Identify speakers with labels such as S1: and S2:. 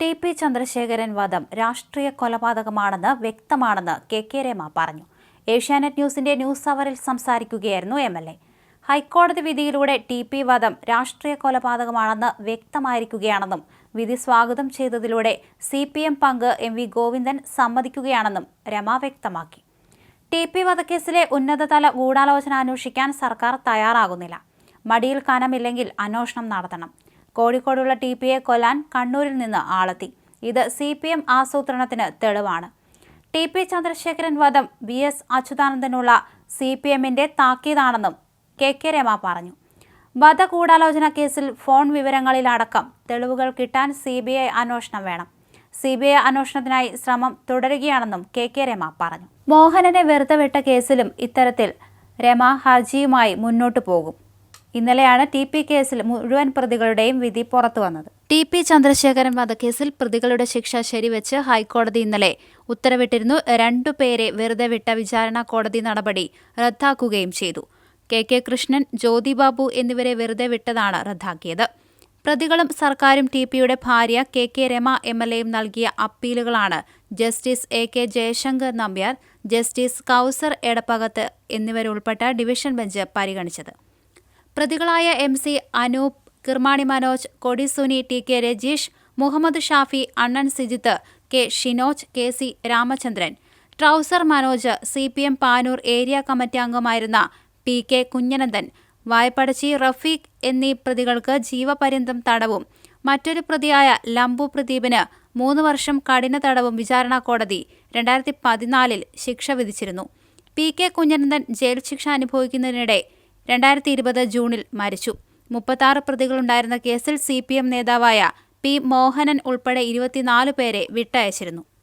S1: T P Chandrasekharan വധം രാഷ്ട്രീയ കൊലപാതകമാണെന്ന് വ്യക്തമാണെന്ന് കെ കെ രമ പറഞ്ഞു. ഏഷ്യാനെറ്റ് ന്യൂസിന്റെ ന്യൂസ് അവറിൽ സംസാരിക്കുകയായിരുന്നു എം എൽ എ. ഹൈക്കോടതി വിധിയിലൂടെ ടി പി വധം രാഷ്ട്രീയ കൊലപാതകമാണെന്ന് വ്യക്തമായിരിക്കുകയാണെന്നും വിധി സ്വാഗതം ചെയ്തതിലൂടെ സി പി എം പങ്ക് എം വി ഗോവിന്ദൻ സമ്മതിക്കുകയാണെന്നും രമ വ്യക്തമാക്കി. ടി പി വധക്കേസിലെ ഉന്നതതല ഗൂഢാലോചന അന്വേഷിക്കാൻ സർക്കാർ തയ്യാറാകുന്നില്ല. മടിയിൽ കനമില്ലെങ്കിൽ അന്വേഷണം നടത്തണം. കോഴിക്കോടുള്ള ടി പിയെ കൊല്ലാൻ കണ്ണൂരിൽ നിന്ന് ആളെത്തി. ഇത് സി പി എം ആസൂത്രണത്തിന് തെളിവാണ്. ടി പി ചന്ദ്രശേഖരൻ വധം വി എസ് അച്യുതാനന്ദനുള്ള സി പി എമ്മിന്റെ താക്കീതാണെന്നും കെ കെ രമ പറഞ്ഞു. വധഗൂഢാലോചന കേസിൽ ഫോൺ വിവരങ്ങളിലടക്കം തെളിവുകൾ കിട്ടാൻ സി ബി ഐ അന്വേഷണം വേണം. സി ബി ഐ അന്വേഷണത്തിനായി ശ്രമം തുടരുകയാണെന്നും കെ കെ രമ പറഞ്ഞു. മോഹനനെ വെറുതെ വിട്ട കേസിലും ഇത്തരത്തിൽ രമ ഹർജിയുമായി മുന്നോട്ടു പോകും. ഇന്നലെയാണ് ടി പി കേസിൽ മുഴുവൻ പ്രതികളുടെയും വിധി പുറത്തു വന്നത്. ടി പി ചന്ദ്രശേഖരൻ വധക്കേസിൽ പ്രതികളുടെ ശിക്ഷ ശരിവെച്ച് ഹൈക്കോടതി ഇന്നലെ ഉത്തരവിട്ടിരുന്നു. രണ്ടുപേരെ വെറുതെ വിട്ട വിചാരണ കോടതി നടപടി റദ്ദാക്കുകയും ചെയ്തു. കെ കെ കൃഷ്ണൻ ജ്യോതിബാബു എന്നിവരെ വെറുതെ വിട്ടതാണ് റദ്ദാക്കിയത്. പ്രതികളും സർക്കാരും ടി പിയുടെ ഭാര്യ K K Rama M L എയും നൽകിയ അപ്പീലുകളാണ് justice A K Jayasankar Nambiar justice Kauser Edappakath എന്നിവരുൾപ്പെട്ട division bench പരിഗണിച്ചത്. പ്രതികളായ M C Anoop Kirmani Manoj Kodi Suni T K Rajeesh Muhammad Shafi Annan Sijith K Shinoj K C Ramachandran. Trouser Manoj C P M Panoor area committee അംഗമായിരുന്ന P K Kunhanandan Vayappadachi Rafeeq എന്നീ പ്രതികൾക്ക് ജീവപര്യന്തം തടവും. മറ്റൊരു പ്രതിയായ ലംബു പ്രദീപിന് മൂന്ന് വർഷം കഠിന തടവും വിചാരണ കോടതി രണ്ടായിരത്തി പതിനാലിൽ ശിക്ഷ വിധിച്ചിരുന്നു. പി കെ കുഞ്ഞനന്ദൻ ജയിൽ ശിക്ഷ അനുഭവിക്കുന്നതിനിടെ രണ്ടായിരത്തി ഇരുപത് ജൂണിൽ മരിച്ചു. മുപ്പത്താറ് പ്രതികളുണ്ടായിരുന്ന കേസിൽ സി പി എം നേതാവായ പി മോഹനൻ ഉൾപ്പെടെ ഇരുപത്തിനാല് പേരെ വിട്ടയച്ചിരുന്നു.